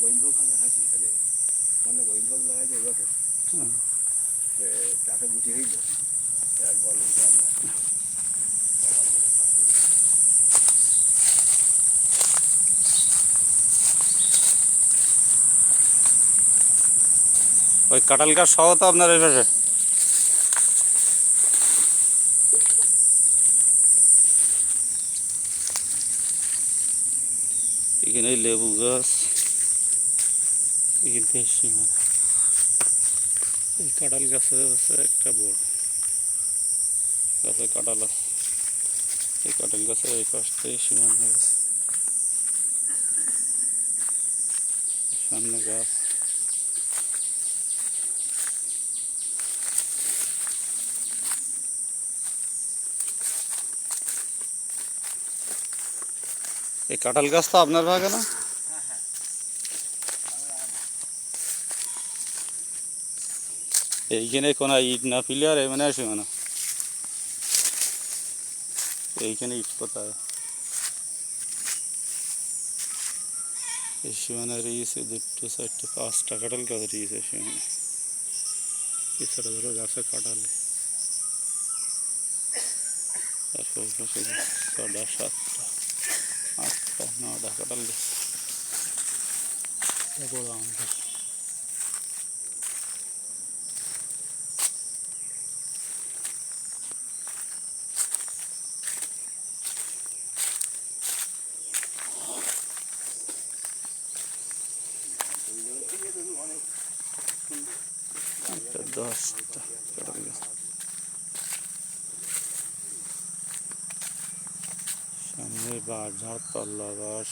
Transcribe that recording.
গোবিন্দভোগ হাসি হেলে মানে গোবিন্দভোগ লাগাই যে এবছর হ্যাঁ। তাকে গুটি হইল আর বল আর না। ওই কাঁঠাল গাছ সহ তো আপনার এই পাশে এখানে লেবু গাছ। এখান থেকে সীমানা এই কাঁঠাল গাছে আছে একটা বড়। গাছে কাঁঠাল আছে। এই কাঁঠাল গাছের এই পাশ থেকে সীমানা গেছে। সামনে গাছ। এই কাঁঠাল গাছ তো আপনার ভাগে না? এইখানে কোনো ইট না ফিলে আর মানে আসে মানে এইখানে ইট কোথায় এই সীমানা রয়েছে দুটো চারটে পাঁচটা কাঁঠাল গাছ রয়েছে সীমানা এই ছোট ছোট গাছে কাঁঠালে তারপর পাশে ছটা বড় আম একটা দশটা সামনে বাজার তল্লাবাস